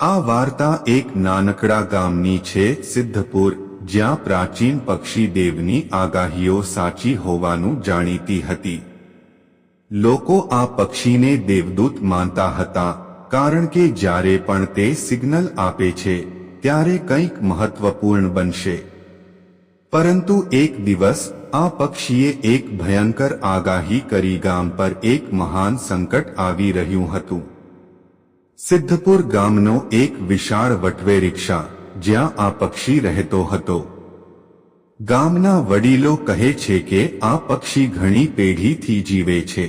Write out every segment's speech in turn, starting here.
આ વાર્તા એક નાનકડા ગામની છે, સિદ્ધપુર, જ્યાં પ્રાચીન પક્ષી દેવની આગાહીઓ સાચી હોવાનું જાણીતી હતી. લોકો આ પક્ષીને દેવદૂત માનતા હતા, કારણ કે જ્યારે પણ તે સિગ્નલ આપે છે, ત્યારે કંઈક મહત્વપૂર્ણ બનશે. પરંતુ એક દિવસ, આ પક્ષીએ એક ભયંકર આગાહી કરી ગામ પર એક મહાન સંકટ આવી રહ્યું હતું. સિદ્ધપુર ગામનો એક વિશાળ વટવે રિક્ષા, જ્યાં આ પક્ષી રહેતો હતો. ગામના વડીલો કહે છે કે આ પક્ષી ઘણી પેઢીથી જીવે છે.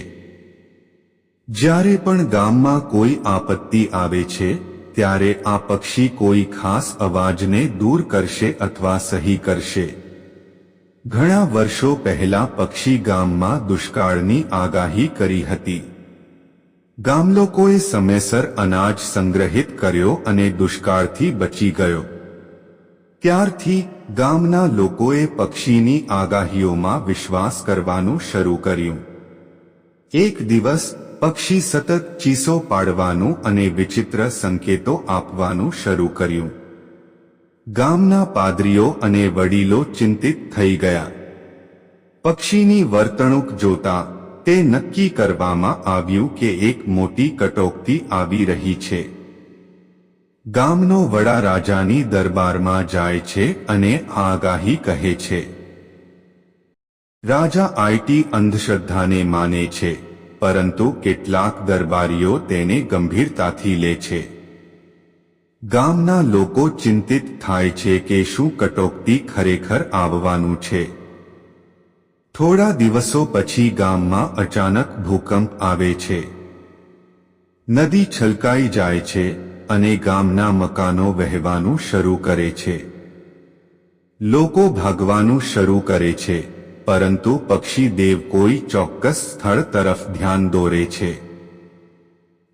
જ્યારે પણ ગામમાં કોઈ આપત્તિ આવે છે, ત્યારે આ પક્ષી કોઈ ખાસ અવાજને દૂર કરશે અથવા સહી કરશે. ઘણા વર્ષો પહેલા પક્ષી ગામમાં દુષ્કાળની આગાહી કરી હતી. ગામ લોકોએ સમયસર અનાજ સંગ્રહિત કર્યો અને દુષ્કાળથી બચી ગયો. ત્યારથી ગામના લોકોએ પક્ષીની આગાહીઓમાં વિશ્વાસ કરવાનું શરૂ કર્યું. એક દિવસ પક્ષી સતત ચીસો પાડવાનું અને વિચિત્ર સંકેતો આપવાનું શરૂ કર્યું. ગામના પાદરીઓ અને વડીલો ચિંતિત થઈ ગયા. પક્ષીની વર્તણૂક જોતા તે નક્કી કરવામાં આવ્યું કે એક મોટી કટોકટી આવી રહી છે. ગામનો વડા રાજાની દરબારમાં જાય છે અને આગાહી કહે છે. રાજા આઈટી અંધશ્રદ્ધાને માને છે, પરંતુ કેટલાક દરબારીઓ તેને ગંભીરતાથી લે છે. ગામના લોકો ચિંતિત થાય છે કે શું કટોકટી ખરેખર આવવાનું છે. થોડા દિવસો પછી ગામમાં અચાનક ભૂકંપ આવે છે. નદી છલકાઈ જાય છે અને ગામના મકાનો વહેવાનું શરૂ કરે છે. લોકો ભાગવાનું શરૂ કરે છે, પરંતુ પક્ષી દેવ કોઈ ચોક્કસ સ્થળ તરફ ધ્યાન દોરે છે.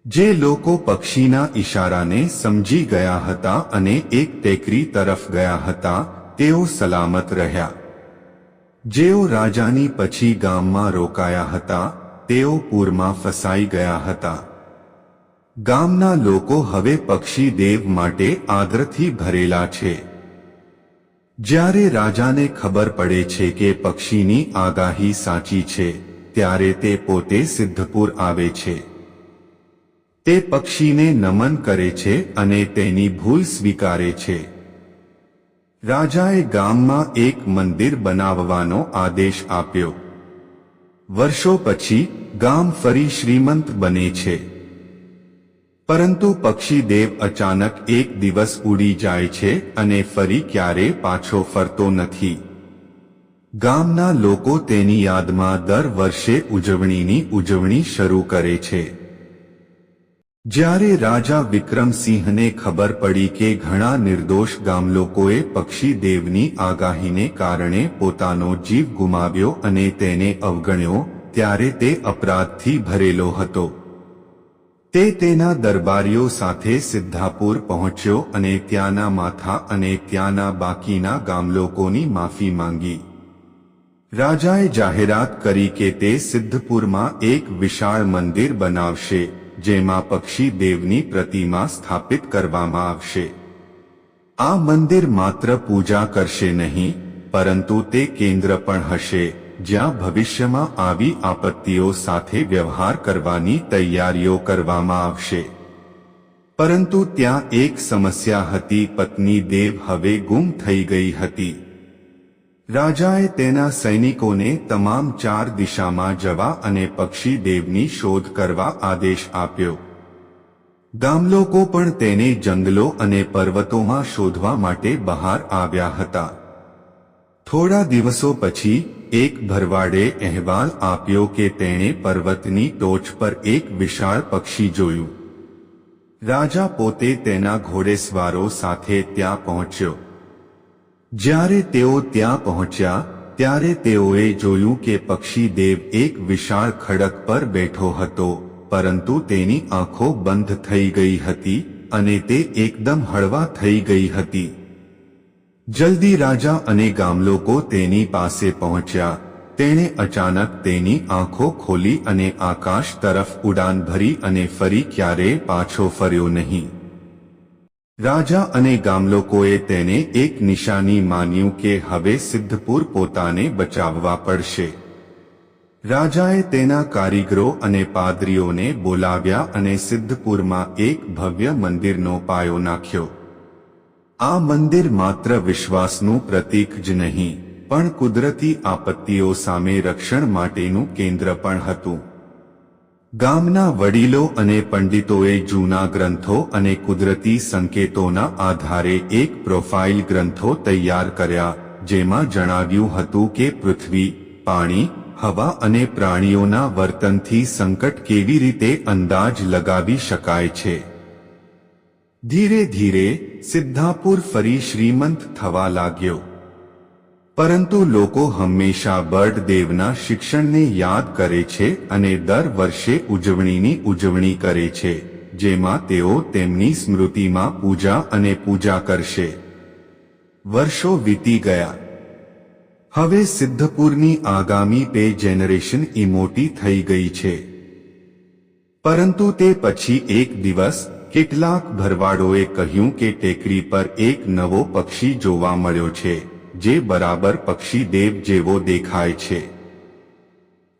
જે લોકો પક્ષીના ઈશારાને સમજી ગયા હતા અને એક ટેકરી તરફ ગયા હતા, તેઓ સલામત રહ્યા. જેઓ રાજાની પછી ગામમાં રોકાયા હતા, તેઓ પૂરમાં ફસાઈ ગયા હતા. ગામના લોકો હવે પક્ષી દેવ માટે આદરથી ભરેલા છે. જ્યારે રાજાને ખબર પડે છે કે પક્ષીની આગાહી સાચી છે, ત્યારે તે પોતે સિદ્ધપુર આવે છે. તે પક્ષીને નમન કરે છે અને તેની ભૂલ સ્વીકારે છે. રાજાએ ગામમાં એક મંદિર બનાવવાનો આદેશ આપ્યો. વર્ષો પછી ગામ ફરી શ્રીમંત બને છે. પરંતુ પક્ષી દેવ અચાનક એક દિવસ ઉડી જાય છે અને ફરી ક્યારે પાછો ફરતો નથી. ગામના લોકો તેની યાદમાં દર વર્ષે ઉજવણીની ઉજવણી શરૂ કરે છે. જ્યારે રાજા વિક્રમસિંહને ખબર પડી કે ઘણા નિર્દોષ ગામલોકોએ પક્ષીદેવની આગાહીને કારણે પોતાનો જીવ ગુમાવ્યો અને તેને અવગણ્યો, ત્યારે તે અપરાધથી ભરેલો હતો. તે તેના દરબારીઓ સાથે સિદ્ધાપુર પહોંચ્યો અને ત્યાંના માથા અને ત્યાંના બાકીના ગામલોકોની માફી માંગી. રાજાએ જાહેરાત કરી કે તે સિદ્ધપુરમાં એક વિશાળ મંદિર બનાવશે. જેમાં પક્ષી દેવની પ્રતિમા સ્થાપિત કરવામાં આવશે. આ મંદિર માત્ર પૂજા કરશે નહીં, પરંતુ તે કેન્દ્ર પણ હશે, જ્યાં ભવિષ્યમાં આવી આપત્તિઓ સાથે વ્યવહાર કરવાની તૈયારીઓ કરવામાં આવશે. પરંતુ ત્યાં એક સમસ્યા હતી, પત્ની દેવ હવે ગુમ થઈ ગઈ હતી. રાજાએ તેના સૈનિકોને તમામ ચાર દિશામાં જવા અને પક્ષી દેવની શોધ કરવા આદેશ આપ્યો. ગામલોકો પણ તેને જંગલો અને પર્વતોમાં શોધવા માટે બહાર આવ્યા હતા. થોડા દિવસો પછી, એક ભરવાડે અહેવાલ આપ્યો કે તેણે પર્વતની ટોચ પર એક વિશાળ પક્ષી જોયું. રાજા પોતે તેના ઘોડેસવારો સાથે ત્યાં પહોંચ્યો. જ્યારે તેઓ ત્યાં પહોંચ્યા, ત્યારે તેઓએ જોયું કે પક્ષી દેવ એક વિશાળ ખડક પર બેઠો હતો, પરંતુ તેની આંખો બંધ થઈ ગઈ હતી અને તે એકદમ હળવા થઈ ગઈ હતી. જલ્દી રાજા અને ગામલોકો તેની પાસે પહોંચ્યા. તેણે અચાનક તેની આંખો ખોલી અને આકાશ તરફ ઉડાન ભરી અને ફરી ક્યારેય પાછો ફર્યો નહીં. રાજા અને ગામલોકોએ તેને એક નિશાની માન્યું કે હવે સિદ્ધપુર પોતાને બચાવવા પડશે. રાજાએ તેના કારીગરો અને પાદરીઓને બોલાવ્યા અને સિદ્ધપુરમાં એક ભવ્ય મંદિરનો પાયો નાખ્યો. આ મંદિર માત્ર વિશ્વાસનું પ્રતીક જ નહીં, પણ કુદરતી આપત્તિઓ સામે રક્ષણ માટેનું કેન્દ્ર પણ હતું. ગામના વડીલો અને પંડિતોએ જૂના ગ્રંથો અને કુદરતી સંકેતોના આધારે એક પ્રોફાઇલ ગ્રંથો તૈયાર કર્યા, જેમાં જણાવ્યું હતું કે પૃથ્વી, પાણી, હવા અને પ્રાણીઓના વર્તનથી સંકટ કેવી રીતે અંદાજ લગાવી શકાય છે. ધીરે ધીરે સિદ્ધાપુર ફરી શ્રીમંત થવા લાગ્યો. પરંતુ લોકો હંમેશા બર્ડદેવના શિક્ષણને યાદ કરે છે અને દર વર્ષે ઉજવણીની ઉજવણી કરે છે, જેમાં તેઓ તેમની સ્મૃતિમાં પૂજા અને પૂજા કરશે. વર્ષો વીતી ગયા. હવે સિદ્ધપુરની આગામી પે જનરેશન ઇમોટી થઈ ગઈ છે. પરંતુ તે પછી એક દિવસ કેટલાક ભરવાડોએ કહ્યું કે ટેકરી પર એક નવો પક્ષી જોવા મળ્યો છે. જે બરાબર પક્ષી દેવ જેવો દેખાય છે.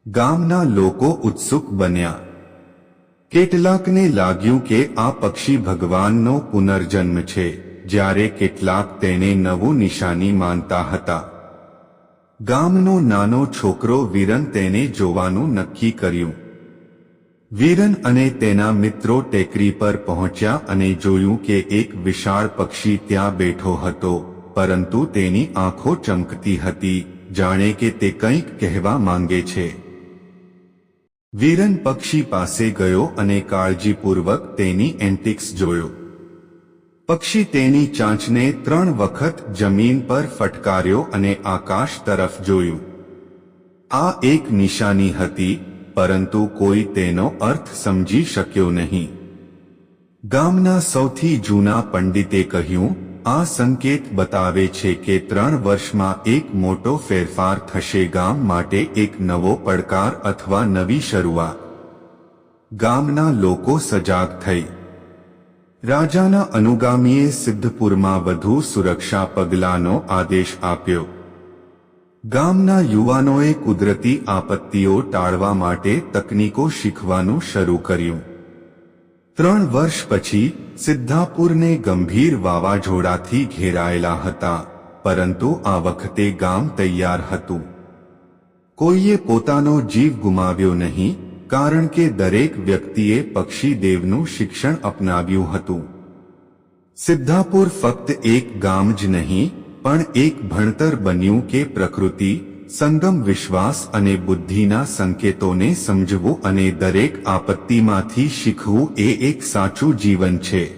ગામના લોકો ઉત્સુક બન્યા. કેટલાકને લાગ્યું કે આ પક્ષી ભગવાનનો પુનર્જન્મ છે, જ્યારે કેટલાક તેને નવું નિશાની માનતા હતા. ગામનો નાનો છોકરો વીરન તેને જોવાનું નક્કી કર્યું. વીરન અને તેના મિત્રો ટેકરી પર પહોંચ્યા અને જોયું કે એક વિશાળ પક્ષી ત્યાં બેઠો હતો. પરંતુ તેની આંખો ચમકતી હતી. જાણે કે તે કંઈક કહેવા માંગે છે. વીરન પક્ષી પાસે ગયો અને કાળજીપૂર્વક તેની એન્ટિક્સ જોયો. પક્ષી તેની ચાંચને ત્રણ વખત જમીન પર ફટકાર્યો અને આકાશ તરફ જોયું. આ એક નિશાની હતી, પરંતુ કોઈ તેનો અર્થ સમજી શક્યો નહીં. ગામના સૌથી જૂના પંડિતે કહ્યું આ સંકેત બતાવે છે કે ત્રણ વર્ષમાં એક મોટો ફેરફાર થશે ગામ માટે એક નવો પડકાર અથવા નવી શરૂઆત. ગામના લોકો સજાગ થઈ. રાજાના અનુગામીએ સિદ્ધપુરમાં વધુ સુરક્ષા પગલાંનો આદેશ આપ્યો. ગામના યુવાનોએ કુદરતી આપત્તિઓ ટાળવા માટે તકનીકો શીખવાનું શરૂ કર્યું. ત્રણ વર્ષ પછી સિદ્ધાપુરને ગંભીર વાવાઝોડાથી ઘેરાયેલા હતા, પરંતુ આ વખતે ગામ તૈયાર હતું. કોઈએ પોતાનો જીવ ગુમાવ્યો નહીં, કારણ કે દરેક વ્યક્તિએ પક્ષી દેવનું શિક્ષણ અપનાવ્યું હતું. સિદ્ધાપુર ફક્ત એક ગામ જ નહીં, પણ એક ભણતર બન્યું કે પ્રકૃતિ સંગમ વિશ્વાસ અને બુદ્ધિના સંકેતોને સમજવું અને દરેક આપત્તિમાંથી શીખવું એ એક સાચું જીવન છે.